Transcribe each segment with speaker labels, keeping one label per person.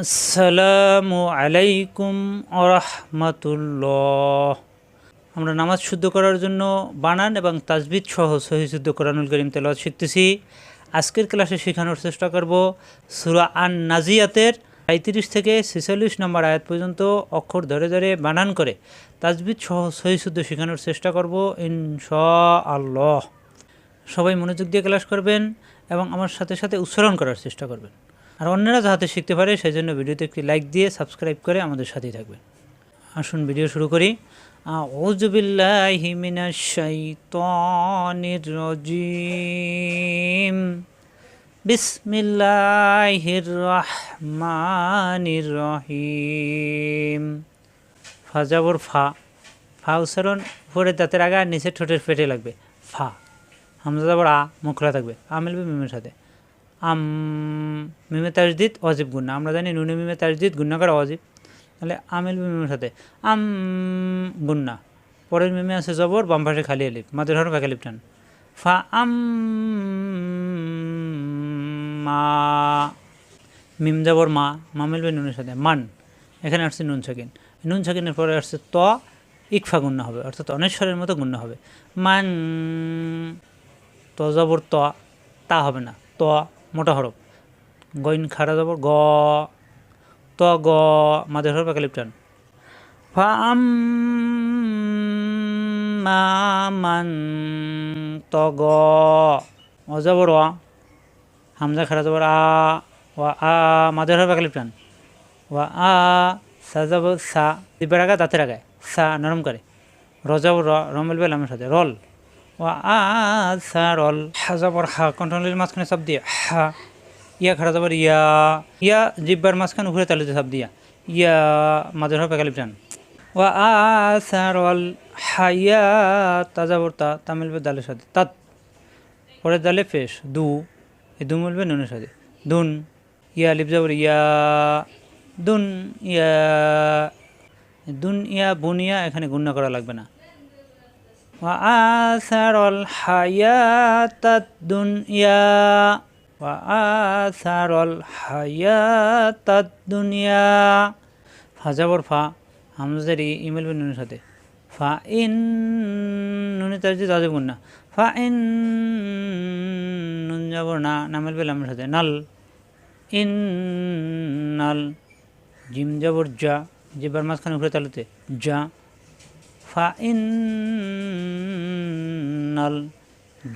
Speaker 1: আসসালামু আলাইকুম আরহামাতুল্লাহ আমরা নামাজ শুদ্ধ করার জন্য বানান এবং তাজবিদ সহ সহি শুদ্ধ কোরআনুল করিম তেলাওয়াত শিখতেছি। আজকের ক্লাসে শেখানোর চেষ্টা করব সুরা আন নাজিয়াতের পঁয়ত্রিশ থেকে ছেচল্লিশ নম্বর আয়াত পর্যন্ত অক্ষর ধরে ধরে বানান করে তাজবিদ সহ সহি শুদ্ধ শেখানোর চেষ্টা করব ইনশা আল্লাহ সবাই মনোযোগ দিয়ে ক্লাস করবেন এবং আমার সাথে সাথে উচ্চারণ করার চেষ্টা করবেন। আর অন্যরা যাতে শিখতে পারে সেই জন্য ভিডিওতে একটি লাইক দিয়ে সাবস্ক্রাইব করে আমাদের সাথেই থাকবেন। আসুন ভিডিও শুরু করি। ফাজাবর ফা ফা। উচ্চারণ উপরে দাঁতের আগে আর নিচে ঠোঁটের পেটে লাগবে। ফা। হামজা যাবর আ মুখ খোলা থাকবে। আ মিলবে মিমের সাথে। আম, মিমে তাজদিদ অজিব গুন্না আমরা জানি নুনে মিমে তাজদিদ গুন্না করা অজিব তাহলে আমিল মিমের সাথে আম গুন্না পরের মিমে আছে জবর, বাম পাশে খালি আলিফ। মাদের হর বাকি আলিফ টান। ফা আম মা। মিম জবর মা মা মিলবে নুনের সাথে। মান। এখানে আসছে নুন সাকিন নুন সাকিনের পরে আসছে ত, ইকফা গুণ্য হবে। অর্থাৎ অনেশ্বরের মতো গুণ্য হবে। মান, ত যাবর ত, তা হবে না। ত মোটা হরফ। গইন খাড়া যাবর গ, ত, গ মাদের হরফ একালিপ টান ফাম মান, ত, গ অজাবর অ হামজা খাড়া যাবর আ ও আ মাদের হরফ একালিপ টান ও আ, সা যাব, সা দিবের আগা দাঁতের আগায়, সা, নরম করে। রজাবর র রমেল বেলামের সাথে, রল। ও আ সা রল হা যাবর হা কন্ট্রোলের মাঝখানে সব দিয়ে। হা। ইয়া খাড়া যাবার ইয়া। ইয়া জিব্বার মাঝখানে উপরে তালিতে সব দিয়া। ইয়া মাদের হবে একালিপ টান ও আ সা রল হাইয়া তা যাবর তা তা মিলবে দালের সাথে। তাত। পরে দালে ফেস দু। এই দু মিলবে নুনের সাথে। দুন। ইয়া লিপ যাবর ইয়া। দুন ইয়া। দুন ইয়া বুনিয়া এখানে গুণ্য করা লাগবে না। وآثر الحياة الدنيا وآثر الحياة الدنيا ফাজাবর ফা হামজারি ইমেল নুনের সাথে ফা ইন নুনে তার যে তাজে গুণ না ফা ইন নুন যাবর না নামেল বেলামের সাথে নাল ইন নাল জিম যাবর যা জিবার মাঝখানে উপরে তালুতে যা ফাইনাল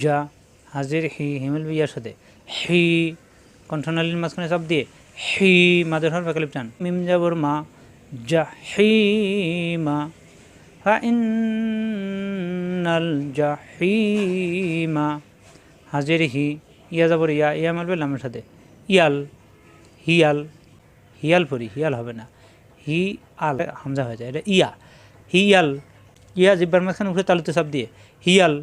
Speaker 1: যা হাজির হি হিমেল বিয়ার সাথে। হি কণ্ঠনালীর মাঝখানে সব দিয়ে। হি মাদের হর বেকালিপ টান মিম যাবর মা যা হি মা। ফাইনাল যা হি মা। হাজির হি, ইয়া যাবর ইয়া ইয়া মারবে লামের সাথে। ইয়াল, হিয়াল হিয়াল পরি হিয়াল হবে না। হি আল, হামজা হয়ে যায়। এটা ইয়া, হিয়াল ইয়া জিব্বার মাঝখানে উঠে তালুতে চাপ দিয়ে, হিয়াল,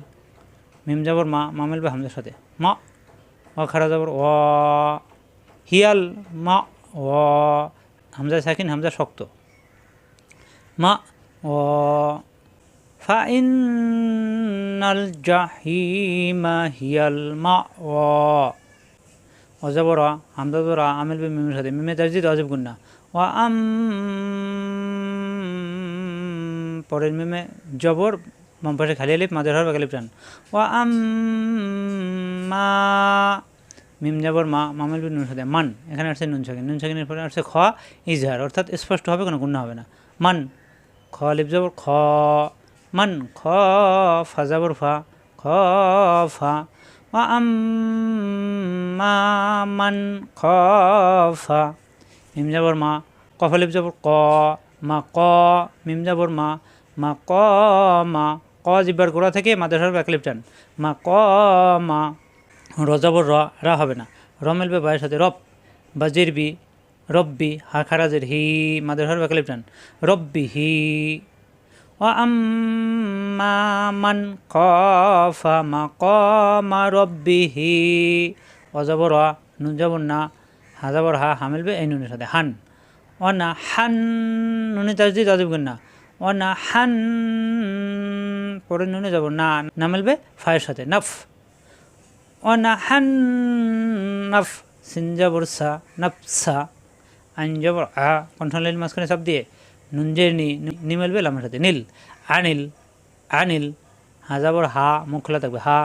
Speaker 1: মিম যাবর মা মা মিলবে হামজার সাথে, মা, অ খাড়া যাবর অ, হিয়াল, মা, অ, হামজা সাকিন, হামজা শক্ত, মা, অ ফাইনাল জাহিমা হিয়াল, মা, অ অজাবর হামজা জবর আমিল মিমের সাথে, মিমে তাজিদ অজব গুন্না ও আম পরের মিমে জবর বাম পাশে খালি আলিফ মাদের হর বাগালিপ টান ও আম মা মিম যাবর মা, মামেল নুন সাথে, মান, এখানে আসছে নুন সাকিন। নুন সাকিনের পরে আসছে খ, ইজহার, অর্থাৎ স্পষ্ট হবে, কোনো গুণ হবে না। মান, খ লিপ যাবর খ, মান, খ, ফা যাবর ফা, খ, ফা। ও আম মা মান, খ, ফা, মিম যাবর মা কফলিপ যাবর ক, মা, ক, মিম যাবর মা মা ক মা ক জিব্বার গোড়া থেকে মাদের হরফ একলিপ টান। মা ক মা রজাবর র, রা হবে না। র মিলবে বায়ের সাথে রব বা জিরবি রব্বি, হা খারাজের হি মাদের হরফ একলিপ টান। রব্বি হি ও আম্মা মান কফা মা ক মা রব্বি হি অজাবর নুন যাবর না, হা যাবর হা হা মিলবে এই নুনের সাথে হান। অনা হান নুনে তাজদি তাজব না। অনা হান, পরে নুনে যাব, না না মিলবে ফায়ের সাথে, নফ। অনা হান, নফ সিনজাবর সা নফসা আইন জবর আ কণ্ঠলাইন মাঝখানে সব দিয়ে নুনজের নি নি মেলবে লামের সাথে, নীল, আনিল আনিল, হা যাবর হা, মুখ খোলা থাকবে, হা,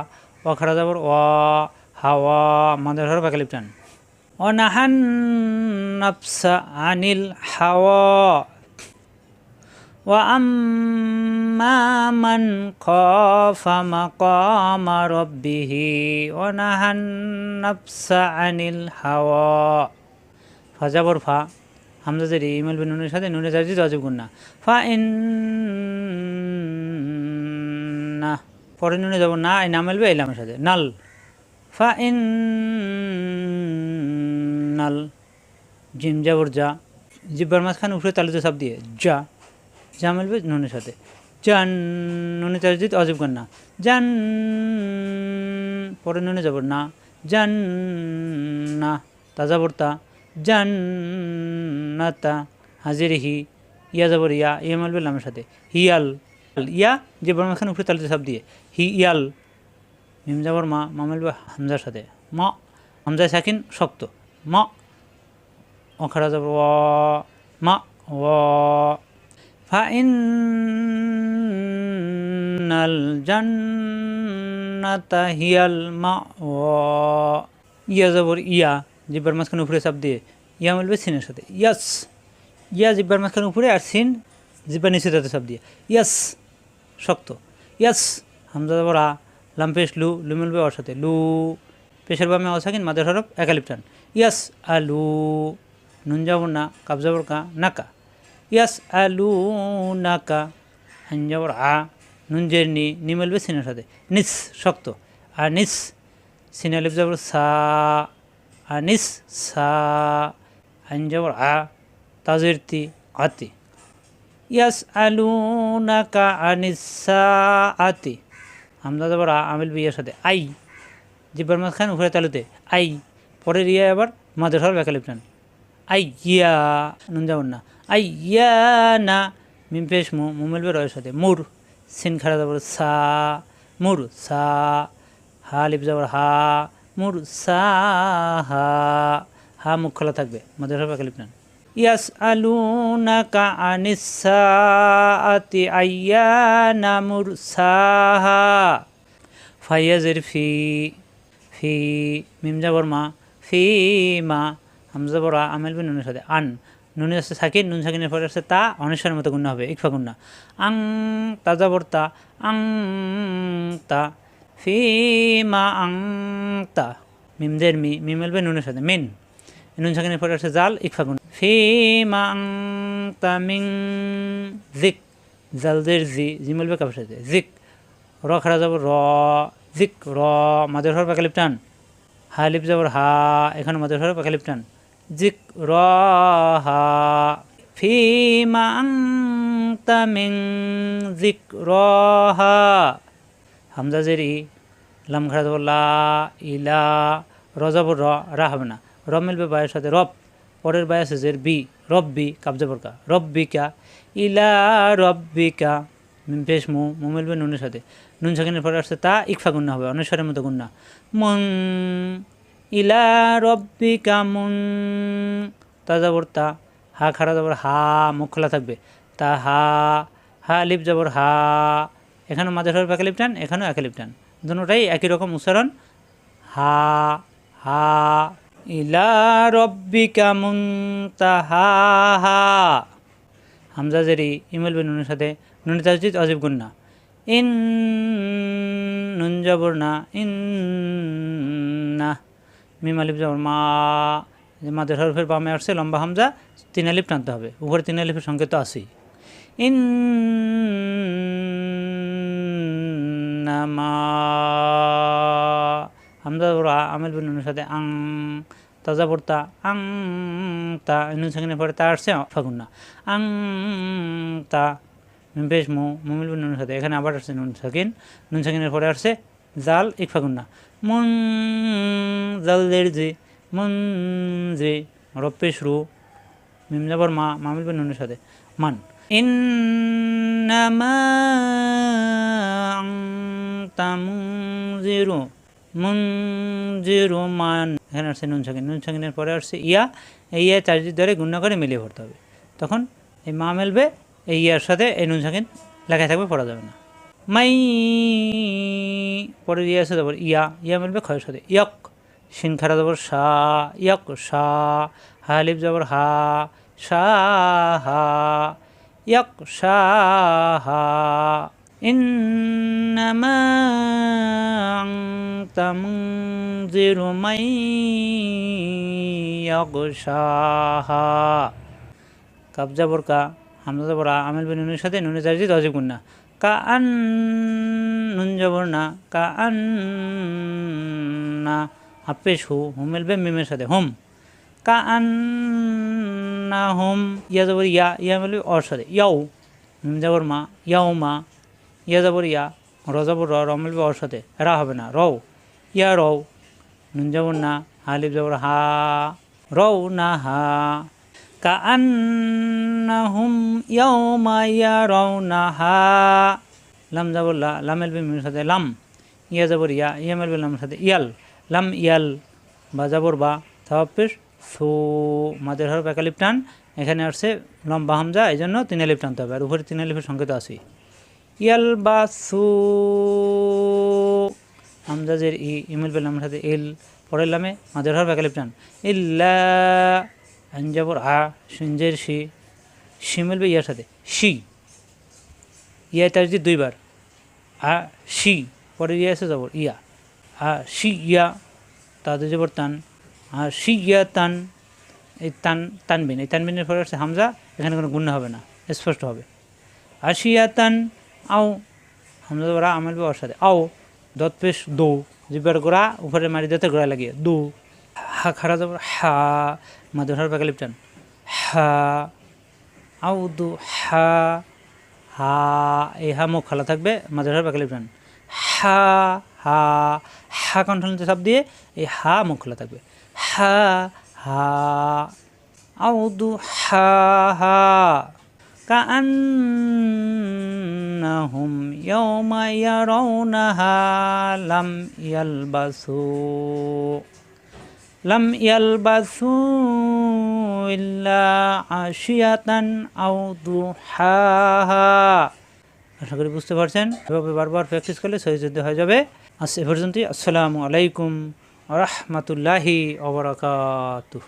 Speaker 1: ও খাড়া যাবর অ হা অ মাদের হর বাকালিপ টান অনাহান নাফসা আনিল হাওয়া وأما من خاف مقام ربه ونهى النفس عن الهوى ফাজাবর ফা হামজা জেরি ইমেল বিন নুনের সাথে নুনে জার্জি অজীব গুন্না ফা ইন না পরে নুনে যাব না এই নাম মেলবে এলামের সাথে নাল ফা ইন নাল জিম যাবর যা জিব্বার মাঝখানে উপরে তালিত সব দিয়ে যা যা মিলবে নুনের সাথে। জান, নুনে তাজিদ অজীব কন্যা। জান, পরে নুনে যাব না। জান, না, তাজা বর্তা জান নাতা হাজিরিহি ইয়া যাবর ইয়া ইয়া মিলবে লামের সাথে। হিয়াল, ইয়া, যে বর্মাখান উপরে তালিত সব দিয়ে। হি ইয়াল মিম যাবর মা মা মিলবে হামজার সাথে। ম হামজা সাকিন শক্ত। ম, অখারা যাব অ মা, ও فإن الجنة هي المأوى ইয়া যাবর ইয়া জিব্বার মাঝখানে উপরে চাপ দিয়ে ইয়া মিলবে সিনের সাথে ইয়াস ইয়া জিব্বার মাঝখানে উপরে আর সিন জিব্বার নিচে তাতে চাপ দিয়ে ইয়াস শক্ত ইয়াস হামজা যাবর আ লাম পেশ লু লু মিলবে ওর সাথে লু পেশের বামে অসাকিন মাদের হরফ একালিপটান ইয়াস আলু নুন যাবর না কাব যাবর কা নাকা ইয়াস আলু নাকা হাঞ্জাবর আ, নুনজের নি, নিমেলবে সিনের সাথে। নিস শক্ত। আর নিস সিনালিপ যাবর সা। আর নিস সা হাঞ্জাবর আ, তাজের তি, আতি। ইয়াস আলু নাকা আনিসা আতি। হামদা যাবর আ, আমিল বিয়ের সাথে। আই। জিব্বার মাঝখান উপরে তালুতে। আই। পরের ইয়া আবার মাদের হর বেকালিপটান আই ইয়া নুন যাবর না। আইয়ানা। মিম পেশ মু মুমিলবে রয়ের সাথে। মুর। সিন খাড়া যাবর সা। মুর, সা। হা, লিপ যাবর হা। মুর, সা, হা। হা, মুখ খোলা থাকবে। মধ্যে হবে লিপ নান। ইয়াস আলুনাকা আনিসাআতি আইয়ানা মুর সাহা ফাইয়াজের ফি ফি। মিম যাবর মা, ফি মা। হামজা বড়া আমেল বিন নুনের সাথে। আন। নুনের আছে সাকিন, নুন সাকিনের পরে আসছে তা অনেশ্বরের মতো গুণা হবে, ইকফা গুণা। আং তাজা বর্তা আং, তা, ফি, মা, আং, তা। মিমদের মি মি মেলবে নুনের সাথে, মিন। নুন সাকিনের পরে আসছে জাল, ইকফা গুণ। ফি, মা, আং, তা মিং জিক। জালদের জি জি মেলবে কাপের সাথে, জিক। র খাড়া যাব, র, জিক, র, মাদের হর পাকালিপ টান হা, লিপ যাবর হা, এখানে মাদের হর পাকালিপ টান ذكراها فيما أنت من ذكراها হামজা জেরি লাম খাড়া দেবো লা ইলা রজাব র রা হবে না র মিলবে বায়ের সাথে রব পরের বায় আছে জের বি রব্বি কাবজাবর কা রব্বিকা ইলা রব্বিকা মিম পেশ মু মু মিলবে নুনের সাথে নুন সাকিনের পরে আসছে তা ইকফা গুন্না হবে অনেশ্বরের মতো গুন্না মন ইলা রব্বিকা মুন। তা যাবর তা, হা খাড়া যাবর হা, মুখ খোলা থাকবে। তা হা হা লিপ যাবর হা। এখানে মাঝে হওয়ার একে লিপ টান, এখানেও একে লিপ টান। দুটাই একই রকম উচ্চারণ। হা হা, ইলা রব্বিকা মুন, তা হা হা। হামজা জেরি, ইমেল নুনের সাথে, নুনি তাজিদ অজীব গুন্না। ইন, নুন যাবর না, ইন, না। মিম আলিফ যাবর মা মাদের হরফের বামে আসছে, লম্বা হামজা, তিন আলিফ টানতে হবে। উপরে তিন আলিফের সংকেত তো আসেই ইন হামজা আ আমিল বিন নুনের সাথে আং, তাজা পড়তা আং, তা, নুন সাকিনের পরে তা আসছে, ফাগুন না। আং, তা, বেশ মু মুমিল বিন নুনের সাথে, এখানে আবার আসছে নুন সাকিন নুন সাকিনের পরে আসছে জাল এক ফাগুন না। মুন জালদের যে, মুন যে রপ্পেশ রু মিম যাবর মা মামিল বিন নুনের সাথে। মান, ইন্নামা আনতা মুনজিরু। মুনজিরু মান। এখানে আসছে নুন সাকিন নুন সাকিনের পরে আসছে ইয়া। এই ইয়া চারটি ধরে গুণ্য করে মিলিয়ে পড়তে হবে। তখন এই মা মেলবে, এই ইয়ার সাথে এই নুন সাকিন লেখায় থাকবে, পড়া যাবে না। মাই পরে ইয়ার সাথে আবার ইয়া ইয়া মিলবে ক্ষয়ের সাথে ইয়ক শিন খারা যাবর সা ইয়ক সা হা লিপ যাবর হা সা হা ইয়ক সা হা إنما أنت منذر من يغشاها কাব যাবর কা হামজা যাবর আ আমেল বিন নুনের সাথে নুনে জার্জি দজে গুন্না কা আন নুন যাবর না, কা আন না। হাফেশ হু, হুম মেলবে মিমের সাথে, হুম। কা আন না, হুম, ইয়া যাবর ইয়া ইয়া মেলবে অর সাথে ইয়াও মিম যাবর মা ইয়াও মা, ইয়া যাবর ইয়া, র যাবর র র মিলবে ওর সাথে, রা হবে না, রও। ইয়া রও। নুন যাবর না, হালিফ যাবর হা, রও না হা। কাআন্নাহুম ইয়াউমা ইয়ারাউনাহা। লাম যাবর লা, লাম এলবি মিমের সাথে লাম, ইয়া যাবর ইয়া ইয়া মেলবে লামের সাথে ইয়াল, লাম ইয়াল, বা যাবর বা তাওয়াফিস সু মাদের হরফ একালিপ টান, এখানে আসছে লম্বা হামজা এই জন্য তিন আলিফ টানতে হবে, আর উপরে তিন আলিফের সংকেত আছে ইয়াল বা সু হামজাজের ই, ইমেল পেলাম সাথে ইল পরের লামে মাদের হরফ একালিপ টান, ইল্লা আঞ্জাবর আ সিনজের সি শি মিলবে ইয়ার সাথে, শি। ইয়া তার যদি দুইবার, আ, শি, পরে ইয়া এসে যাবর ইয়া। আ, শি, ইয়া, তাদের যাবর তান, আ, শি, ইয়া, তান, এই তান, তানবিন, এই তানবিনের পরে হচ্ছে হামজা, এখানে কোনো গুণ হবে না, স্পষ্ট হবে। আশিয়া তান, আও, হামজা যাবর আ, আমেল ওর সাথে, আও, দত পেশ দো জিবার গোড়া, উপরে মারি দতে গোড়া লাগিয়ে, দু। হা খারা যাবর হা মাদুর পাকালিপ টান হা আউ দু হা হা এই হা মুখ খালা থাকবে মাদুর পাকালিপ টান হা হা হা কণ্ঠন চাপ দিয়ে এই হা মুখ খোলা থাকবে হা হা আউ দু হা হা كأنهم يوم يرونها لم يلبثوا লাম ইয়ালবাসু ইল্লা আশিয়াতান আশা করি বুঝতে পারছেন। এভাবে বারবার প্র্যাকটিস করলে সহিযুদ্ধ হয়ে যাবে। আজ এ পর্যন্তই। আসসালামু আলাইকুম রহমতুল্লাহি অবরাকাতুহ